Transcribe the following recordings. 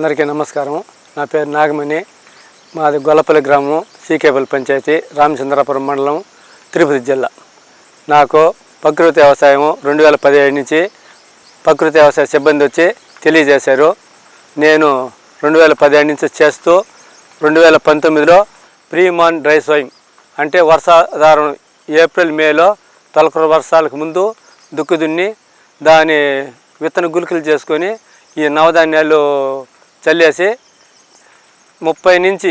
అందరికీ నమస్కారం. నా పేరు నాగమణి. మాది గొల్లపల్లి గ్రామం సీకేపల్లి పంచాయతీ రామచంద్రాపురం మండలం తిరుపతి జిల్లా. నాకు ప్రకృతి వ్యవసాయం రెండు వేల పదిహేడు నుంచి ప్రకృతి వ్యవసాయ సిబ్బంది వచ్చి తెలియజేశారు. నేను రెండు వేల పదిహేడు నుంచి చేస్తూ రెండు వేల పంతొమ్మిదిలో ప్రీమాన్ డ్రై సోయింగ్ అంటే వర్షాధారం ఏప్రిల్ మేలో తొలకర వర్షాలకు ముందు దుక్కు దున్ని దాని విత్తన గులికలు చేసుకొని ఈ నవధాన్యాలు చల్లేసి ముప్పై నుంచి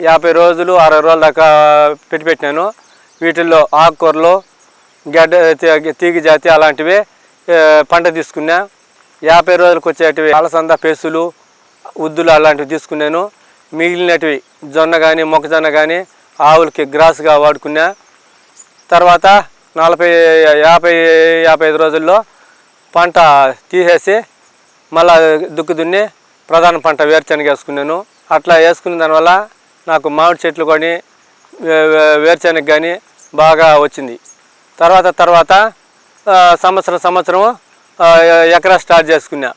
యాభై రోజులు అరవై రోజుల దాకా పెట్టి పెట్టినాను. వీటిల్లో ఆకుకూరలు గడ్డ తీగ జాతి అలాంటివి పంట తీసుకున్నా. యాభై రోజులకు వచ్చేటివి అలసంద పెసులు ఉద్దులు అలాంటివి తీసుకున్నాను. మిగిలినటివి జొన్న కానీ మొక్కజొన్న కానీ ఆవులకి గ్రాస్గా వాడుకున్నా. తర్వాత నలభై యాభై యాభై ఐదు రోజుల్లో పంట తీసేసి మళ్ళా దుక్కు దున్ని ప్రధాన పంట వేరుశనగ వేసుకున్నాను. అట్లా వేసుకున్న దానివల్ల నాకు మామిడి చెట్లు కానీ వే- వేరుశనగ కానీ బాగా వచ్చింది. తర్వాత తర్వాత సంవత్సరం సంవత్సరం ఎకరా స్టార్ట్ చేసుకున్నా.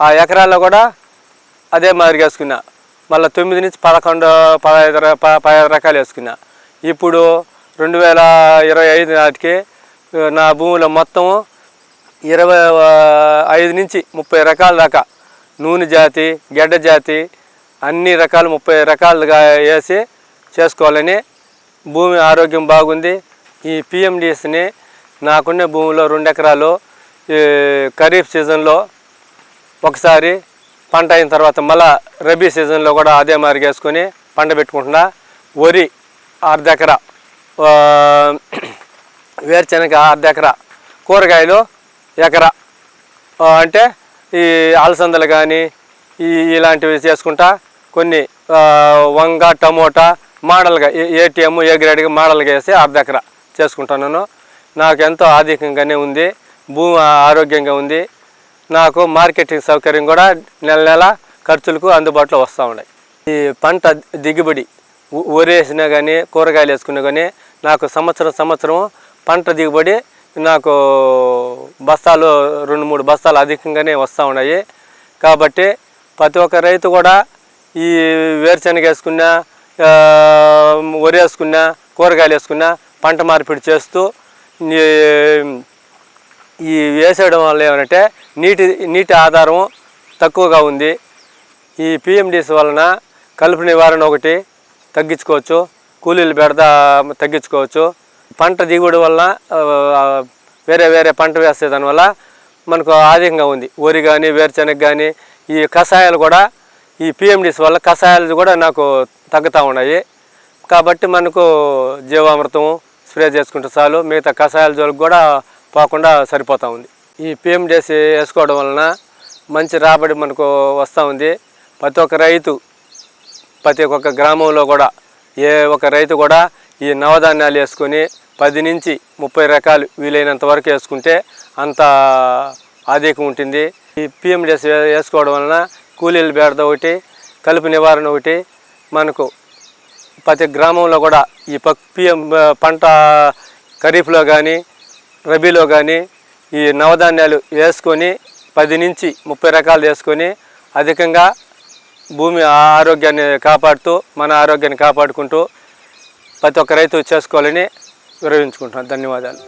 ఆ ఎకరాల్లో కూడా అదే మాదిరిగా వేసుకున్నా. మళ్ళీ తొమ్మిది నుంచి పదకొండు పదహైదు పదహైదు రకాలు వేసుకున్నా. ఇప్పుడు రెండు వేల ఇరవై ఐదు నాటికి నా భూమిలో మొత్తం ఇరవై ఐదు నుంచి ముప్పై రకాల దాకా నూనె జాతి గెడ్డ జాతి అన్ని రకాలు ముప్పై రకాలుగా వేసి చేసుకోవాలని భూమి ఆరోగ్యం బాగుంది. ఈ పిఎండిఎస్ని నాకున్న భూమిలో రెండు ఎకరాలు ఈ ఖరీఫ్ సీజన్లో ఒకసారి పంట అయిన తర్వాత మళ్ళా రబీ సీజన్లో కూడా అదే మాదిరిగా వేసుకొని పంట పెట్టుకుంటున్నా. వరి అర్ధ ఎకరా ఆ, వేరుశనగ అర్ధ ఎకరా కూరగాయలు ఎకరా అంటే ఈ అలసందలు కానీ ఈ ఇలాంటివి చేసుకుంటా కొన్ని వంగ టమోటా మోడల్గా ఏటీఎం ఏ గ్రేడ్గా మోడల్గా వేసి అర్ధ ఎకరా చేసుకుంటున్నాను నాకు ఎంతో ఆర్థికంగానే ఉంది భూమి ఆరోగ్యంగా ఉంది. నాకు మార్కెటింగ్ సౌకర్యం కూడా నెల నెల ఖర్చులకు అందుబాటులో వస్తూ ఉన్నాయి. ఈ పంట దిగుబడి వరి వేసినా కానీ కూరగాయలు వేసుకున్నా కానీ నాకు సంవత్సరం సంవత్సరం పంట దిగుబడి నాకు బస్తాలు రెండు మూడు బస్తాలు అధికంగానే వస్తూ ఉన్నాయి. కాబట్టి ప్రతి ఒక్క రైతు కూడా ఈ వేరుశనగ వేసుకున్నా వరి వేసుకున్నా కూరగాయలు వేసుకున్నా పంట మార్పిడి చేస్తూ ఈ- ఈ వేసేయడం వల్ల ఏమంటే నీటి నీటి ఆధారం తక్కువగా ఉంది. ఈ పిఎండిఎస్ వలన కలుపు నివారణ ఒకటి తగ్గించుకోవచ్చు కూలీలు బెడద తగ్గించుకోవచ్చు. పంట దిగుబడి వలన వేరే వేరే పంట వేసే దానివల్ల మనకు ఆధికంగా ఉంది. వరి కానీ వేరుశనగ కానీ ఈ కషాయాలు కూడా ఈ పిఎండిస్ వల్ల కషాయాలు కూడా నాకు తగ్గుతూ ఉన్నాయి. కాబట్టి మనకు జీవామృతం స్ప్రే చేసుకుంటే చాలు మిగతా కషాయాల జోలికి కూడా పోకుండా సరిపోతూ ఉంది. ఈ పిఎండిఎస్ వేసుకోవడం వలన మంచి రాబడి మనకు వస్తూ ఉంది. ప్రతి ఒక్క రైతు ప్రతి ఒక్క గ్రామంలో కూడా ఏ ఒక్క రైతు కూడా ఈ నవధాన్యాలు వేసుకొని పది నుంచి ముప్పై రకాలు వీలైనంత వరకు వేసుకుంటే అంత ఆధికం ఉంటుంది. ఈ పిఎండిఎస్ వేసుకోవడం వలన కూలీల బేడద ఒకటి కలుపు నివారణ ఒకటి మనకు ప్రతి గ్రామంలో కూడా ఈ పక్ పిఎం పంట ఖరీఫ్లో కానీ రబీలో కానీ ఈ నవధాన్యాలు వేసుకొని పది నుంచి ముప్పై రకాలు వేసుకొని అధికంగా భూమి ఆరోగ్యాన్ని కాపాడుతూ మన ఆరోగ్యాన్ని కాపాడుకుంటూ ప్రతి ఒక్క రైతు చేసుకోవాలని విరవించుకుంటున్నాను ధన్యవాదాలు.